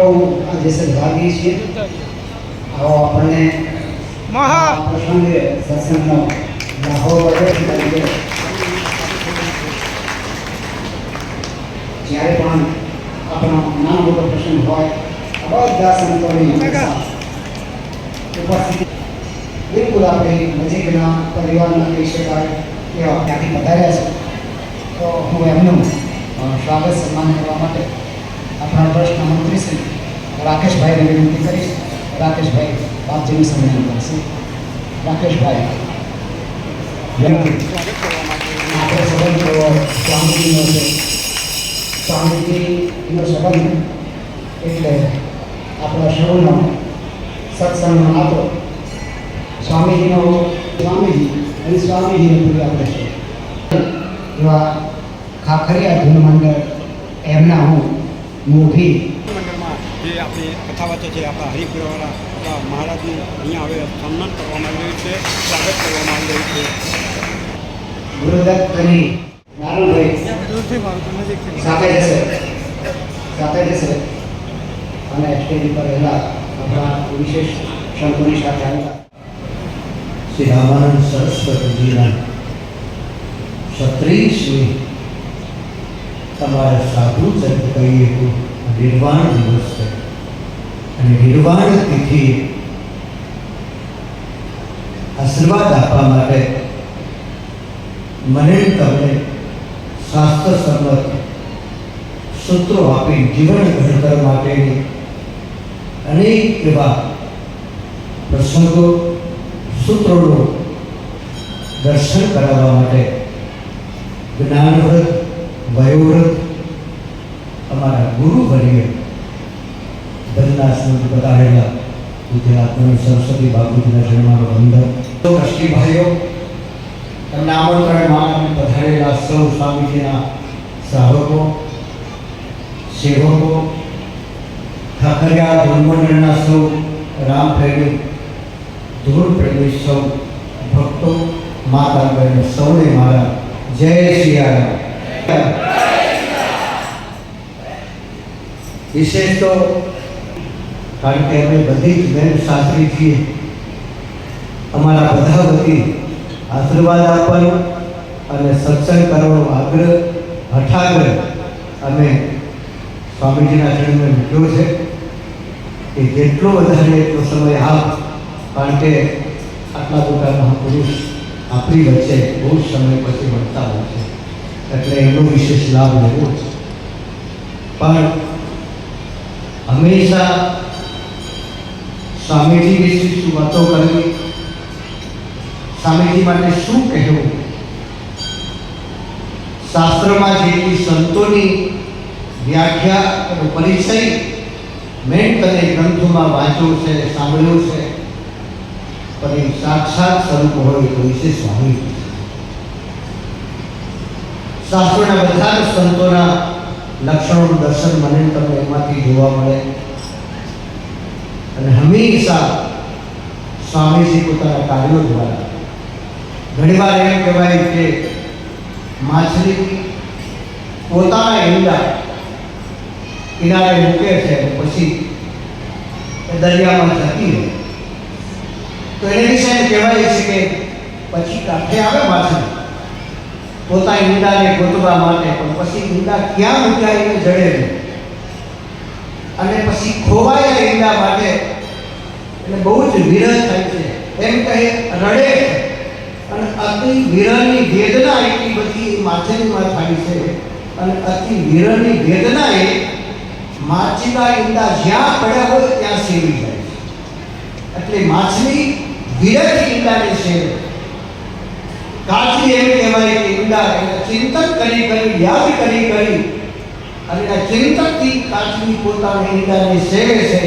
સૌ આજે સદભાગી છીએ. આવો આપણને મહા પ્રસંગે સત્સંગનો લાહો વધે જ્યારે પણ આપણો નામ મોટો પ્રસંગ હોય બધા સંતોની ઉપસ્થિતિ બિલકુલ આપણે નજીકના પરિવારના કહી શકાય એવા ત્યાંથી પધાર્યા છે. તો હું એમનું સ્વાગત સન્માન કરવા માટે આપણા વર્ષના મંત્રી શ્રી રાકેશભાઈને વિનંતી કરીશ. રાકેશભાઈ બાપજીનું સંમેલન કરશે. રાકેશભાઈ. આપણે સંબંધ સ્વામીજીનો છે. સ્વામીજીનો સંબંધ એટલે આપણા સૌનો સત્સંગનો નાતો. સ્વામીજીનો, સ્વામીજી અને સ્વામીજીને પૂરી આપણે છે. ખાખરિયા ધૂન મંડળ, એમના હું મોભી મંડળમાં જે આપણી કથા વાંચે છે આપણા હરિપુરાવાળા આપણા મહારાજનું અહીંયા હવે સન્માન કરવામાં આવી રહ્યું છે સ્વાગત કરવામાં આવી રહ્યું છે. ગુરુદત્ત કરી નારણભાઈ. સાથે જશે સાથે જશે અને સ્ટેજ રહેલા આપણા વિશેષ સંતોની સાથે આવ્યા. શ્રી રામાનંદ સરસ્વતીજીના છત્રીસમી તમારા સાધુ ચરિત્ર કહીએ તો નિર્વાણ દિવસ છે. અને નિર્વાણ તિથિ આશીર્વાદ આપવા માટે મને તમને શાસ્ત્ર સંમત સૂત્રો આપી જીવન ઘડતર માટેની અનેક એવા પ્રસંગો, સૂત્રોનું દર્શન કરાવવા માટે જ્ઞાનવ્રત વયોવ્રત અમારા ગુરુવર્ય ધનદાસનું બતાવેલા ગુજરાતનું સરસ્વતી બાપુજીના જન્માનો વંદન તો કૃષ્ણભાઈઓ એમના આમંત્રણ માન પધારેલા સૌ સ્વામીજીના શ્રાવકો સેવકો ઠાકરિયા ધૂળમંડળના સૌ રામ પ્રેમી ધૂળ પ્રેમી સૌ ભક્તો માતા બહેનો સૌને મારા જય સિયારામ વિશેષ તો કારણ કે અમે બધી જ બહેન શાસ્ત્રી છીએ. અમારા બધા વતી આશીર્વાદ આપવાનો અને સત્સંગ કરવાનો આગ્રહ હઠાગ્રહ અમે સ્વામીજીના ચરણને મૂક્યો છે. કે જેટલો વધારે એટલો સમય આપ, કારણ કે આટલા મોટા મહાપુરુષ આપણી વચ્ચે બહુ જ સમય પછી મળતા હોય છે. એટલે એનો વિશેષ લાભ લેવો પણ હંમેશા સ્વામીજી વિશે શું વાતો કરવી? સ્વામીજી માટે શું કહેવું? શાસ્ત્રમાં જેટલી સંતોની વ્યાખ્યા એનો પરિચય મેં તને ગ્રંથોમાં વાંચ્યો છે, સાંભળ્યો છે, પણ એ સાક્ષાત સ્વરૂપ હોય તો વિશે સ્વામી શાસ્ત્રોના બધા જ સંતોના લક્ષણોનું દર્શન મને ને તમને એમાંથી જોવા મળે. અને હંમેશા સ્વામીજી પોતાના કાર્યો દ્વારા. ઘણીવાર એમ કહેવાય કે માછલી પોતાના ઈંડા કિનારે મૂકે છે અને પછી એ દરિયામાં જતી રહે. તો એને વિશે એમ કહેવાય છે કે પછી કાંઠે આવે માછલી. પોતાના ઈંડાને ગોતવા માટે. પણ પછી ઈંડા ક્યાં મૂક્યા એને જડે નહીં અને પછી ખોવાયેલા ઈંડા માટે. એટલે બહુ જ વિરહ થાય છે. એમ કહે, રડે અને અતિ વિરહની વેદના એટલી બધી માછલીમાં થાય છે. અને અતિ વિરહની વેદના એ માછીના ઈંડા જ્યાં પડ્યા હોય ત્યાં સેવી જાય છે. એટલે માછલી વિરહથી ઈંડાને સેવે. કાચી એમ કહેવાય કે ઈંડા એને ચિંતન કરી કરી યાદ કરી કરી અને આ ચિંતનથી કાચની પોતાના ઈંડાને સેવે છે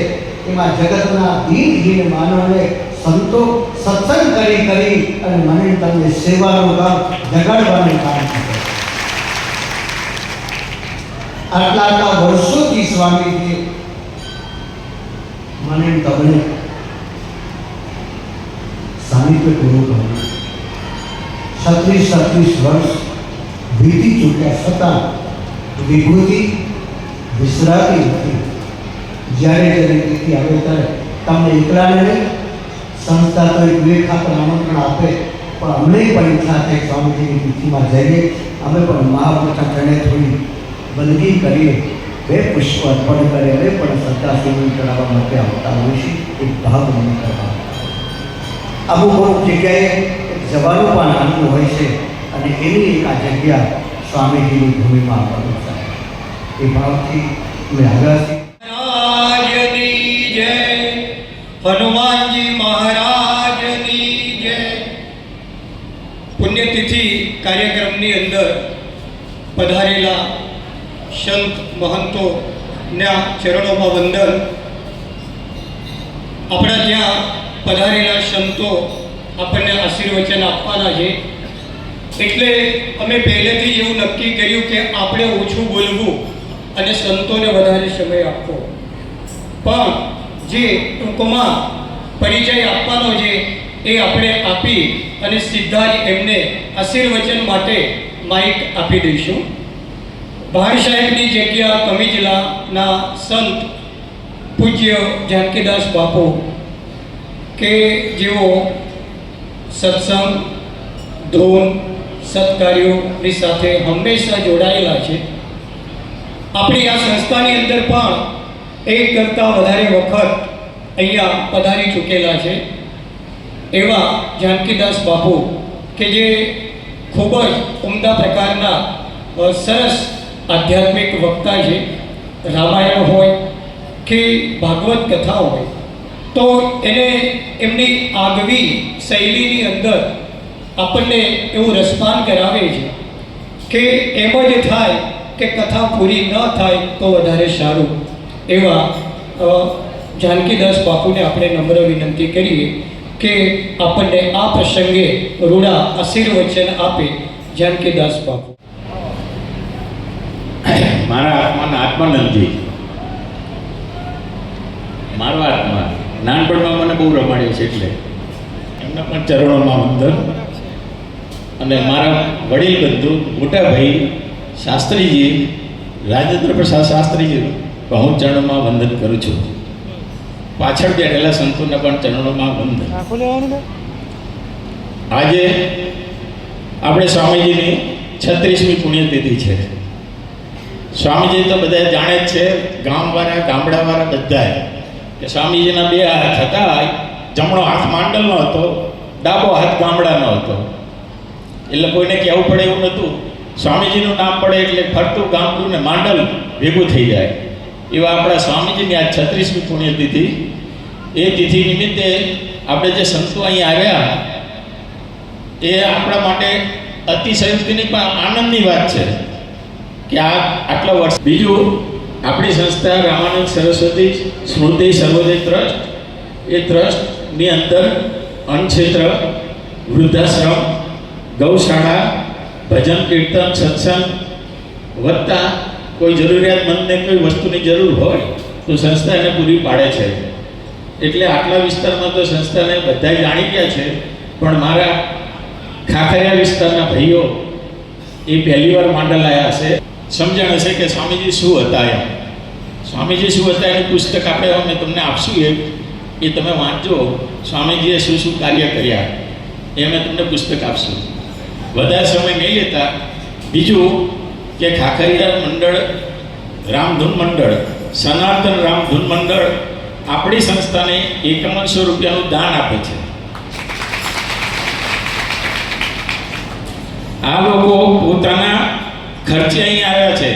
એમાં જગતના દીનહીન માનવને સંતો સત્સંગ કરી કરી અને મને તમને સેવાનું કામ જગાડવાનું કામ કરે આટલા આટલા વર્ષોથી સ્વામીજી મને ને તમને સાનિધ્ય પૂરું કર્યું છત્રીસ છત્રીસ વર્ષ વીતી ચૂક્યા છતાં વિભૂતિ વિસરાતી નથી જ્યારે જ્યારે તિથિ આવે ત્યારે તમને એકલાને નહીં સંસ્થા તો એક વિવેક ખાતર આમંત્રણ આપે પણ અમને પણ ઈચ્છા થાય કે સ્વામીજીની તિથિમાં જઈએ અમે પણ મહાપુરુષના ચરણે થોડી બંદગી કરીએ બે પુષ્પ અર્પણ કરે અમે પણ શ્રદ્ધા સેવન કરાવવા માટે આવતા હોય છે એક ભાગ મને કરવા અમુક અમુક જગ્યાએ જવાનું પણ આનંદ હોય છે અને એની એક આ જગ્યા સ્વામીજીની ભૂમિમાં આપવાનું છે એ ભાવથી આવ્યા છીએ. જય, હનુમાનજી મહારાજની જય. પુણ્યતિથિ કાર્યક્રમની અંદર પધારેલા સંત મહંતોના ચરણોમાં વંદન. આપણા ત્યાં પધારેલા સંતો આપણને આશીર્વચન આપવાના છે. એટલે અમે પહેલેથી એવું નક્કી કર્યું કે આપણે ઓછું બોલવું અને સંતોને વધારે સમય આપવો. પણ જે ટૂંકમાં પરિચય આપવાનો છે એ આપણે આપી અને સીધા જ એમને આશીર્વચન માટે માઇક આપી દઈશું. ભાઈ સાહેબની જગ્યા કમિજલાના સંત પૂજ્ય જાનકીદાસ બાપુ કે જેઓ સત્સંગ, ધૂન સત્કાર્યોની સાથે હંમેશા જોડાયેલા છે, આપણી આ સંસ્થાની અંદર પણ એક કરતાં વધારે વખત અહીંયા પધારી ચૂકેલા છે. એવા જાનકીદાસ બાપુ કે જે ખૂબ જ ઉમદા પ્રકારના સરસ આધ્યાત્મિક વક્તા છે. રામાયણ હોય કે ભાગવત કથા હોય તો એને એમની આગવી શૈલીની અંદર આપણને એવું રસપાન કરાવે છે કે એમ જ થાય કે કથા પૂરી ન થાય તો વધારે સારું. એવા જાનકીદાસ બાપુને આપણે નમ્ર વિનંતી કરીએ કે આપણને આ પ્રસંગે રૂડા આશીર્વચન આપે જાનકીદાસ બાપુ. મારા આત્માના આત્માનંદજી. મારો આત્મા. નાનપણમાં મને બહુ રમાડ્યો છે એટલે. એમના પણ ચરણોમાં વંદન અને મારા વડીલ બંધુ, મોટા ભાઈ, શાસ્ત્રીજી, રાજેન્દ્ર પ્રસાદ શાસ્ત્રીજી હું ચરણોમાં વંદન કરું છું. પાછળ બેઠેલા સંતોના પણ ચરણોમાં વંદન. આજે આપણે સ્વામીજીની છત્રીસમી પુણ્યતિથિ છે. સ્વામીજી તો બધા જાણે જ છે, ગામવાળા, ગામડાવાળા બધાય. કે સ્વામીજીના બે હાથ હતા જમણો હાથ માંડલનો હતો, ડાબો હાથ ગામડાનો હતો. એટલે કોઈને કહેવું પડે એવું નહોતું. સ્વામીજીનું નામ પડે એટલે ફરતું ગામડું ને માંડલ ભેગું થઈ જાય. એવા આપણા સ્વામીજીની આ છત્રીસમી પુણ્યતિથિ. એ તિથિ નિમિત્તે આપણે જે સંતો અહીં આવ્યા, એ આપણા માટે અતિશયોક્તિની પણ આનંદની વાત છે કે આ આટલા વર્ષ બીજું આપણી સંસ્થા રામાનંદ સરસ્વતી સ્મૃતિ સર્વોદય ટ્રસ્ટ, એ ટ્રસ્ટની અંદર અન્નક્ષેત્ર, વૃદ્ધાશ્રમ, ગૌશાળા, ભજન, કીર્તન, સત્સંગ વત્તા કોઈ જરૂરિયાતમંદને કોઈ વસ્તુની જરૂર હોય તો સંસ્થા એને પૂરી પાડે છે. એટલે આટલા વિસ્તારમાં તો સંસ્થાને બધા જાણી ગયા છે, પણ મારા ખાખરિયા વિસ્તારના ભાઈઓ એ પહેલીવાર માંડલ આવ્યા હશે. સમજણ હશે કે સ્વામીજી શું હતા એમ? સ્વામીજી શું હતા એનું પુસ્તક આપણે અમે તમને આપશું એ? એ તમે વાંચજો. સ્વામીજીએ શું શું કાર્ય કર્યા? એ અમે તમને પુસ્તક આપશું. વધારે સમય નહીં લેતા. બીજું કે ખાખરિયા મંડળ, રામધૂન મંડળ, સનાતન રામધૂન મંડળ આપણી સંસ્થાને એકાવનસો રૂપિયાનું દાન આપે છે. આ લોકો પોતાના ખર્ચે અહીં આવ્યા છે,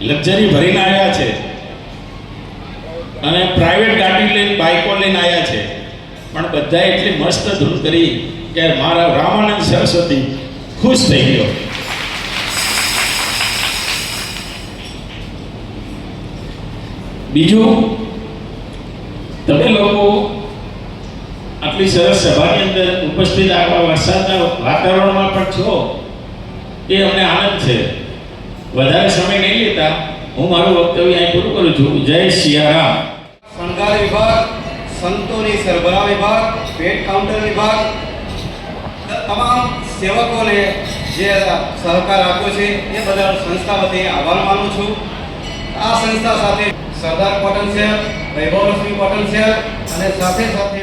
લક્ઝરી ભરીને આવ્યા છે. અને પ્રાઇવેટ ગાડી લઈને બાઇકો લઈને આવ્યા છે. પણ બધા એટલી મસ્ત ધૂન કરી કે મારા રામાનંદ સરસ્વતી ખુશ થઈ ગયો. બીજું, તમે લોકો આટલી સરસ સભાની અંદર ઉપસ્થિત આવા વરસાદના વાતાવરણમાં પણ છો, એ અમને આનંદ છે. વધારે સમય નહીં લેતા હું મારું વક્તવ્ય અહીં પૂરું કરું છું. જય સિયારામ શણગાર વિભાગ સંતોની સરબરાહ વિભાગ પેટ કાઉન્ટર વિભાગ તમામ સેવકોને જે સહકાર આપ્યો છે એ બધા સંસ્થા વતી આભાર માનું છું. આ સંસ્થા સાથે Sardar cotton share Vaibhavlakshmi cotton share અને સાથે સાથે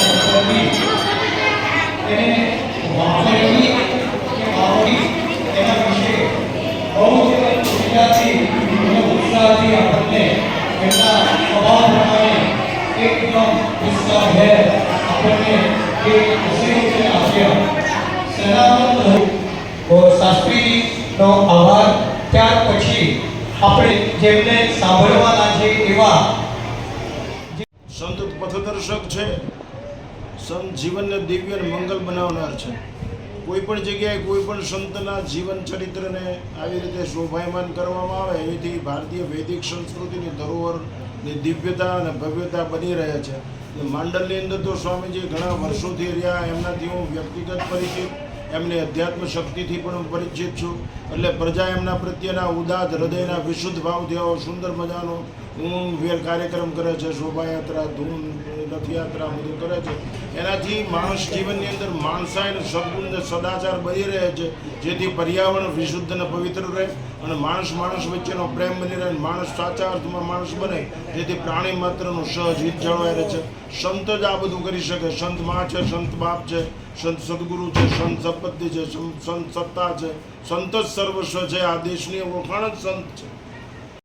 તો શાસ્ત્રીનો આભાર ત્યાર પછી આપણે જેમને સાંભળવાના છે એવા પથદર્શક છે? સંત જીવનને દિવ્ય અને મંગલ બનાવનાર છે. કોઈ પણ જગ્યાએ કોઈ પણ સંતના જીવન ચરિત્રને આવી રીતે શોભાયમાન કરવામાં આવે, એથી ભારતીય વૈદિક સંસ્કૃતિની ધરોહરની દિવ્યતા અને ભવ્યતા બની રહે છે. માંડલની અંદર તો સ્વામીજી ઘણા વર્ષોથી રહ્યા, એમનાથી હું વ્યક્તિગત પરિચિત, એમની અધ્યાત્મ શક્તિથી પણ હું પરિચિત છું. એટલે પ્રજા એમના પ્રત્યેના ઉદાત હૃદયના વિશુદ્ધ ભાવથી આવો સુંદર મજાનો ઊંઘવેર કાર્યક્રમ કરે છે, શોભાયાત્રા, ધૂન, રથયાત્રા બધું કરે છે. એનાથી માણસ જીવનની અંદર માણસાયન સદગુણ સદાચાર બની રહે છે, જેથી પર્યાવરણ વિશુદ્ધ અને પવિત્ર રહે અને માણસ માણસ વચ્ચેનો પ્રેમ બની રહે માણસ સાચા અર્થમાં માણસ બને, જેથી પ્રાણી માત્રનું સહજ હિત જળવાઈ રહે છે. સંત જ આ બધું કરી શકે. સંત મા છે, સંત બાપ છે, સંત સદગુરુ છે, સંત સંપત્તિ છે સંત સત્તા છે, સંત જ સર્વસ્વ છે, આ દેશની ઓળખાણ જ સંત છે.